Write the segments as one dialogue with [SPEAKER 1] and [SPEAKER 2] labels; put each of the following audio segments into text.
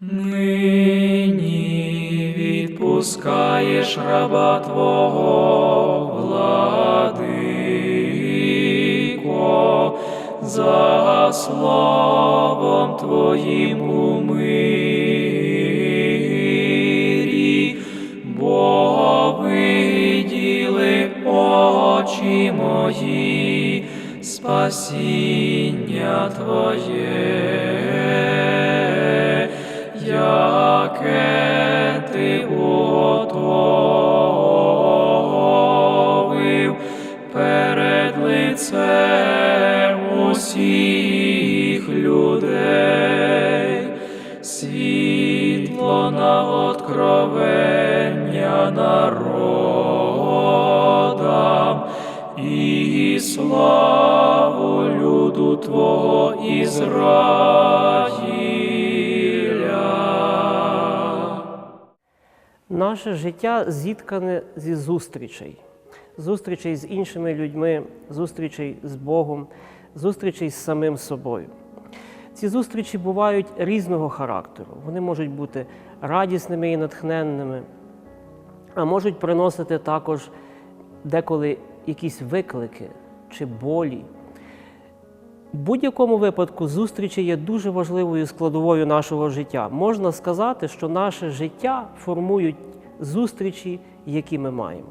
[SPEAKER 1] Нині відпускаєш раба Твого, владико, за словом Твоїм у спасіння Твоє. Яке ти готовив перед лицем усіх Твого Ізраїля.
[SPEAKER 2] Наше життя зіткане зі зустрічей, зустрічей з іншими людьми, зустрічей з Богом, зустрічей з самим собою. Ці зустрічі бувають різного характеру. Вони можуть бути радісними і натхненними, а можуть приносити також деколи якісь виклики чи болі. В будь-якому випадку зустрічі є дуже важливою складовою нашого життя. Можна сказати, що наше життя формують зустрічі, які ми маємо.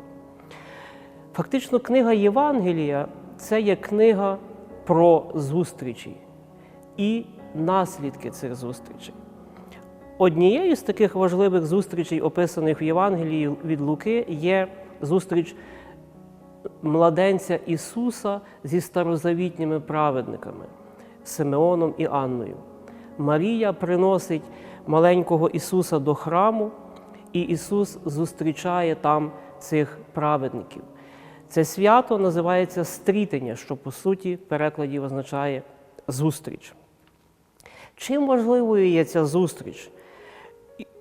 [SPEAKER 2] Фактично, книга Євангелія це є книга про зустрічі і наслідки цих зустрічей. Однією з таких важливих зустрічей, описаних в Євангелії від Луки, є зустріч младенця Ісуса зі старозавітніми праведниками Симеоном і Анною. Марія приносить маленького Ісуса до храму, і Ісус зустрічає там цих праведників. Це свято називається стрітення, що по суті в перекладі означає зустріч. Чим важливою є ця зустріч,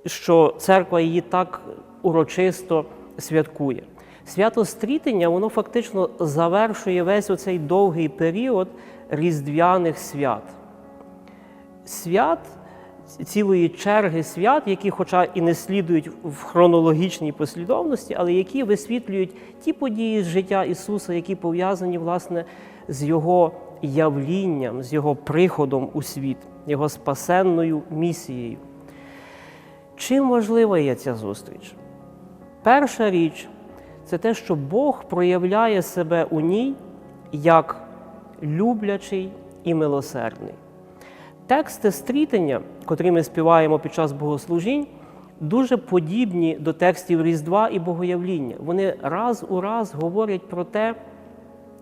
[SPEAKER 2] що церква її так урочисто святкує? Свято стрітення, воно фактично завершує весь оцей довгий період різдвяних свят. Свят, цілої черги свят, які, хоча і не слідують в хронологічній послідовності, але які висвітлюють ті події з життя Ісуса, які пов'язані власне з Його явлінням, з Його приходом у світ, Його спасенною місією. Чим важлива є ця зустріч? Перша річ це те, що Бог проявляє себе у ній як люблячий і милосердний. Тексти стрітення, котрі ми співаємо під час богослужінь, дуже подібні до текстів Різдва і Богоявління. Вони раз у раз говорять про те,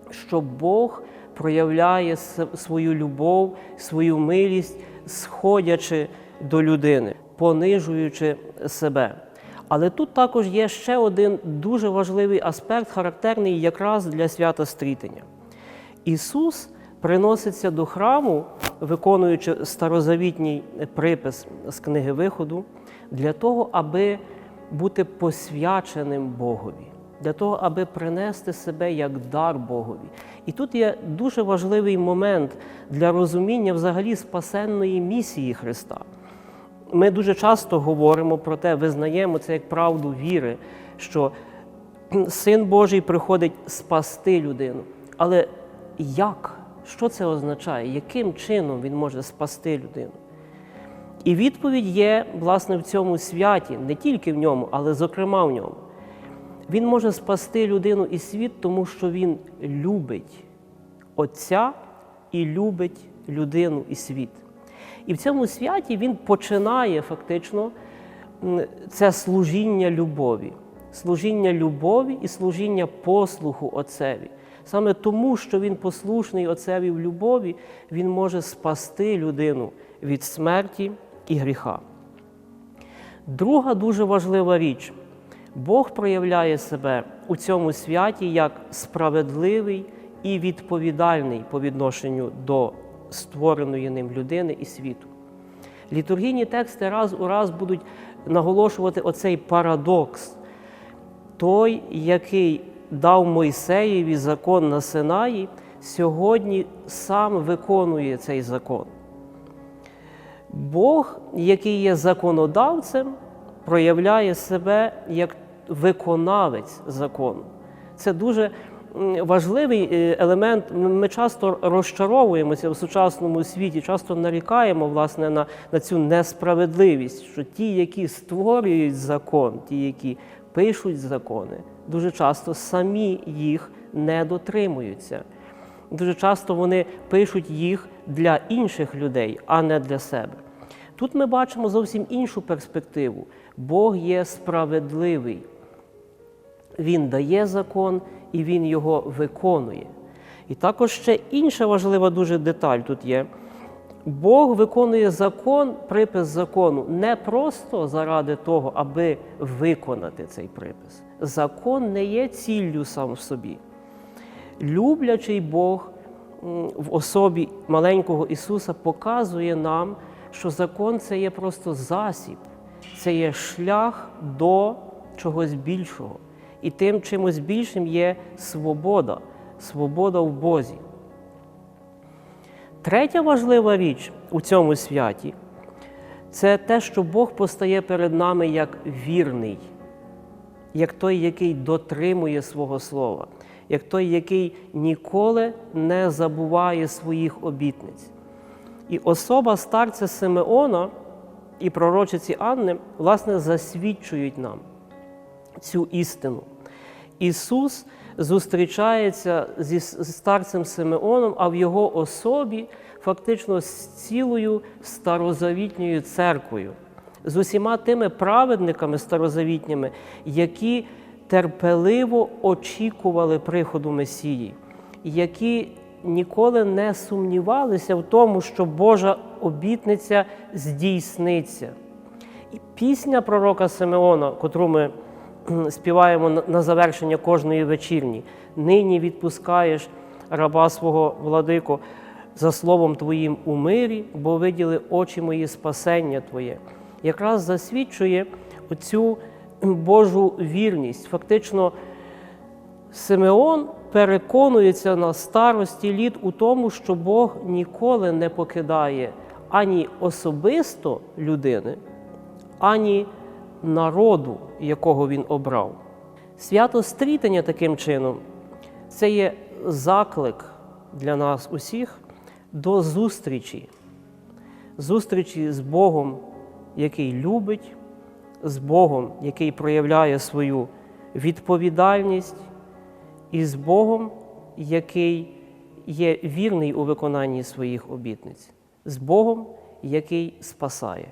[SPEAKER 2] що Бог проявляє свою любов, свою милість, сходячи до людини, понижуючи себе. Але тут також є ще один дуже важливий аспект, характерний якраз для свята стрітення. Ісус приноситься до храму, виконуючи старозавітній припис з книги Виходу, для того, аби бути посвяченим Богові, для того, аби принести себе як дар Богові. І тут є дуже важливий момент для розуміння взагалі спасенної місії Христа. Ми дуже часто говоримо про те, визнаємо це як правду віри, що Син Божий приходить спасти людину. Але як? Що це означає? Яким чином він може спасти людину? І відповідь є, власне, в цьому святі, не тільки в ньому, але зокрема в ньому. Він може спасти людину і світ, тому що він любить Отця і любить людину і світ. І в цьому святі він починає фактично це служіння любові, служіння любові і служіння послуху Отцеві. Саме тому, що він послушний Отцеві в любові, він може спасти людину від смерті і гріха. Друга дуже важлива річ. Бог проявляє себе у цьому святі як справедливий і відповідальний по відношенню до створеної ним людини і світу. Літургійні тексти раз у раз будуть наголошувати оцей парадокс. Той, який дав Мойсеєві закон на Синаї, сьогодні сам виконує цей закон. Бог, який є законодавцем, проявляє себе як виконавець закону. Це дуже важливий е, елемент. Ми часто розчаровуємося в сучасному світі, часто нарікаємо власне на, на цю несправедливість, що ті, які створюють закон, ті, які пишуть закони, дуже часто самі їх не дотримуються. Дуже часто вони пишуть їх для інших людей, а не для себе. Тут ми бачимо зовсім іншу перспективу. Бог є справедливий. Він дає закон і він його виконує. І також ще інша важлива дуже деталь тут є. Бог виконує закон, припис закону не просто заради того, аби виконати цей припис. Закон не є ціллю сам в собі. Люблячий Бог в особі маленького Ісуса показує нам, що закон це є просто засіб, це є шлях до чогось більшого. І тим чимось більшим є свобода, свобода в Бозі. Третя важлива річ у цьому святі це те, що Бог постає перед нами як вірний, як той, який дотримує свого слова, як той, який ніколи не забуває своїх обітниць. І особа старця Симеона і пророчиці Анни, власне, засвідчують нам цю істину. Ісус зустрічається зі старцем Симеоном, а в його особі фактично з цілою старозавітньою церквою, з усіма тими праведниками старозавітніми, які терпеливо очікували приходу Месії, які ніколи не сумнівалися в тому, що Божа обітниця здійсниться. І пісня пророка Симеона, котру ми співаємо на- завершення кожної вечірні, нині відпускаєш раба свого владико за словом Твоїм у мирі, бо виділи очі мої спасення Твоє, якраз засвідчує оцю Божу вірність. Фактично, Симеон переконується на старості літ у тому, що Бог ніколи не покидає ані особисто людини, ані народу, якого він обрав. Свято стрітення таким чином це є заклик для нас усіх до зустрічі, зустрічі з Богом, який любить, з Богом, який проявляє свою відповідальність, і з Богом, який є вірний у виконанні своїх обітниць, з Богом, який спасає.